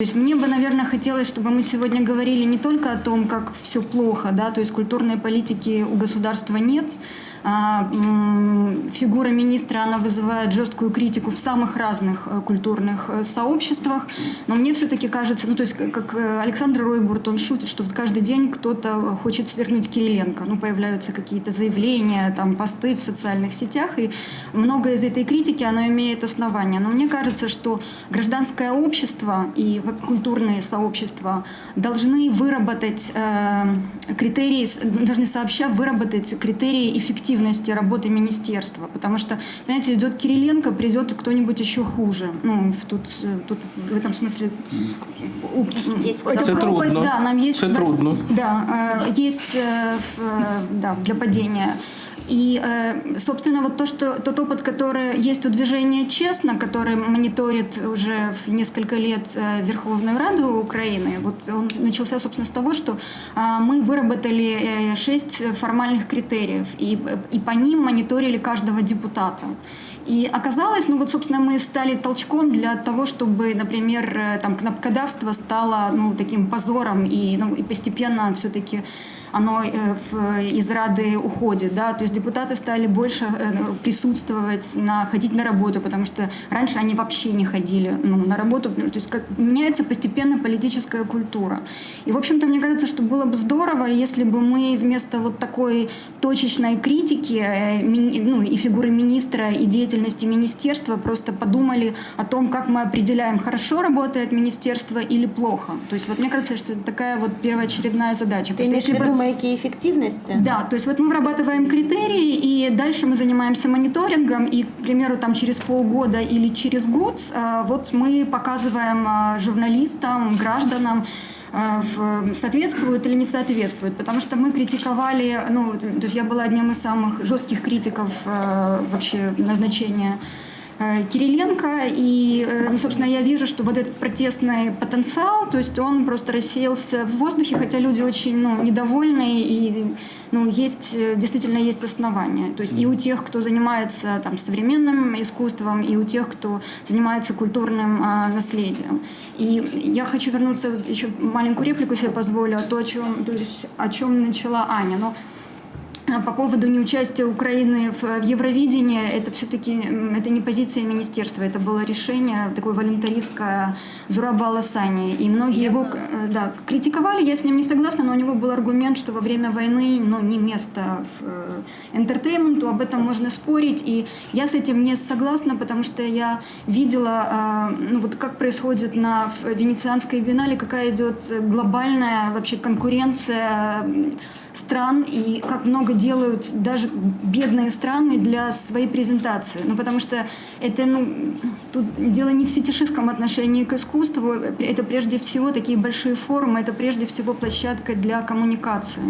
То есть мне бы, наверное, хотелось, чтобы мы сегодня говорили не только о том, как все плохо, да, то есть культурной политики у государства нет, фигура министра, она вызывает жесткую критику в самых разных э, культурных э, сообществах, но мне все-таки кажется, ну то есть как- э, Александр Ройбурт, он шутит, что каждый день кто-то хочет свергнуть Кириленко, ну появляются какие-то заявления, там посты в социальных сетях, и многое из этой критики, оно имеет основания, но мне кажется, что гражданское общество и культурные сообщества должны выработать э, критерии, должны сообща выработать критерии эффективности работы министерства, потому что, понимаете, идет Кириленко, придет кто-нибудь еще хуже. Ну, в- тут, тут в этом смысле у- Есть Це пропасть, трудно. да, нам есть да, трудно. да, э, есть э, э, да, для падения. И, э, собственно, вот то, что тот опыт, который есть у движения «Честно», который мониторит уже в несколько лет э, Верховную Раду Украины, вот он начался, собственно, с того, что а, мы выработали э, шесть формальных критериев, и, э, и по ним мониторили каждого депутата. И оказалось, ну вот, собственно, мы стали толчком для того, чтобы, например, э, там, кнопкодавство стало ну, таким позором, и, ну, и постепенно все-таки оно э, в, из Рады уходит, да, то есть депутаты стали больше э, присутствовать, на, ходить на работу, потому что раньше они вообще не ходили ну, на работу, то есть как меняется постепенно политическая культура. И, в общем-то, мне кажется, что было бы здорово, если бы мы вместо вот такой точечной критики э, ну, и фигуры министра, и деятельности министерства просто подумали о том, как мы определяем, хорошо работает министерство или плохо. То есть вот мне кажется, что это такая вот первоочередная задача. Ты имеешь в виду маяки эффективности? да, то есть вот мы вырабатываем критерии, и дальше мы занимаемся мониторингом, и, к примеру, там через полгода или через год а, вот мы показываем а, журналистам, гражданам, в- соответствует или не соответствует, потому что мы критиковали, ну, то есть я была одним из самых жестких критиков вообще назначения э, Кириленко, и, э, ну, собственно, я вижу, что вот этот протестный потенциал, то есть он просто рассеялся в воздухе, хотя люди очень ну, недовольны, и ну, есть, э, действительно есть основания. То есть и у тех, кто занимается там, современным искусством, и у тех, кто занимается культурным а, наследием. И я хочу вернуться, еще маленькую реплику себе позволю, о, то, о, чем, то есть, о чем начала Аня. Но а По поводу неучастия Украины в, Евровидении, это все-таки это не позиция министерства, это было решение такое волонтаристское Зураба Аласани. И многие его э, да, критиковали, я с ним не согласна, но у него был аргумент, что во время войны ну, не место в э, энтертейменту, об этом можно спорить. И я с этим не согласна, потому что я видела, э, ну, вот как происходит на Венецианской биеннале, какая идет глобальная вообще конкуренция стран и как много делают даже бедные страны для своей презентации. Ну, потому что это, ну, тут дело не в фетишистском отношении к искусству, это прежде всего такие большие форумы, это прежде всего площадка для коммуникации.